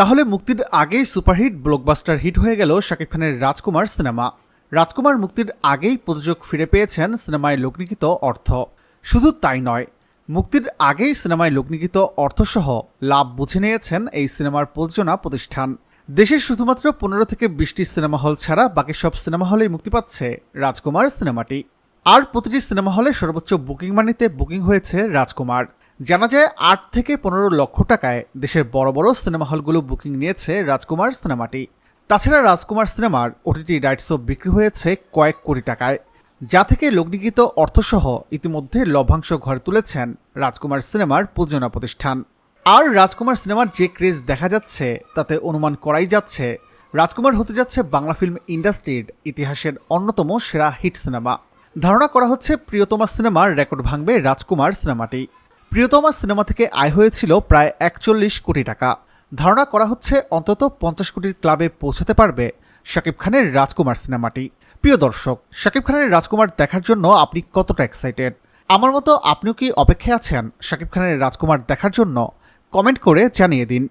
তাহলে মুক্তির আগেই সুপারহিট ব্লকবাস্টার হিট হয়ে গেল শাকিব খানের রাজকুমার সিনেমা। রাজকুমার মুক্তির আগেই প্রযোজক ফিরে পেয়েছেন সিনেমায় লগ্নিকৃত অর্থ। শুধু তাই নয়, মুক্তির আগেই সিনেমায় লগ্নিকৃত অর্থসহ লাভ বুঝে নিয়েছেন এই সিনেমার প্রযোজনা প্রতিষ্ঠান। দেশে শুধুমাত্র পনেরো থেকে বিশটি সিনেমা হল ছাড়া বাকি সব সিনেমা হলেই মুক্তি পাচ্ছে রাজকুমার সিনেমাটি। আর প্রতিটি সিনেমা হলে সর্বোচ্চ বুকিং মানিতে বুকিং হয়েছে রাজকুমার। জানা যায় আট থেকে পনেরো লক্ষ টাকায় দেশের বড় বড় সিনেমা হলগুলো বুকিং নিয়েছে রাজকুমার সিনেমাটি। তাছাড়া রাজকুমার সিনেমার ওটিটি রাইটসও বিক্রি হয়েছে কয়েক কোটি টাকায়, যা থেকে লগ্নিকৃত অর্থসহ ইতিমধ্যে লভ্যাংশ ঘরে তুলেছেন রাজকুমার সিনেমার প্রযোজনা প্রতিষ্ঠান। আর রাজকুমার সিনেমার যে ক্রেজ দেখা যাচ্ছে, তাতে অনুমান করাই যাচ্ছে, রাজকুমার হতে যাচ্ছে বাংলা ফিল্ম ইন্ডাস্ট্রির ইতিহাসের অন্যতম সেরা হিট সিনেমা। ধারণা করা হচ্ছে প্রিয়তমা সিনেমার রেকর্ড ভাঙবে রাজকুমার সিনেমাটি। প্রিয়তমা সিনেমা থেকে আয় হয়েছিল প্রায় একচল্লিশ কোটি টাকা। ধারণা করা হচ্ছে অন্তত পঞ্চাশ কোটির ক্লাবে পৌঁছাতে পারবে শাকিব খানের রাজকুমার সিনেমাটি। প্রিয় দর্শক, শাকিব খানের রাজকুমার দেখার জন্য আপনি কতটা এক্সাইটেড আমার মতো আপনিও কি অপেক্ষায় আছেন শাকিব খানের রাজকুমার দেখার জন্য? কমেন্ট করে জানিয়ে দিন।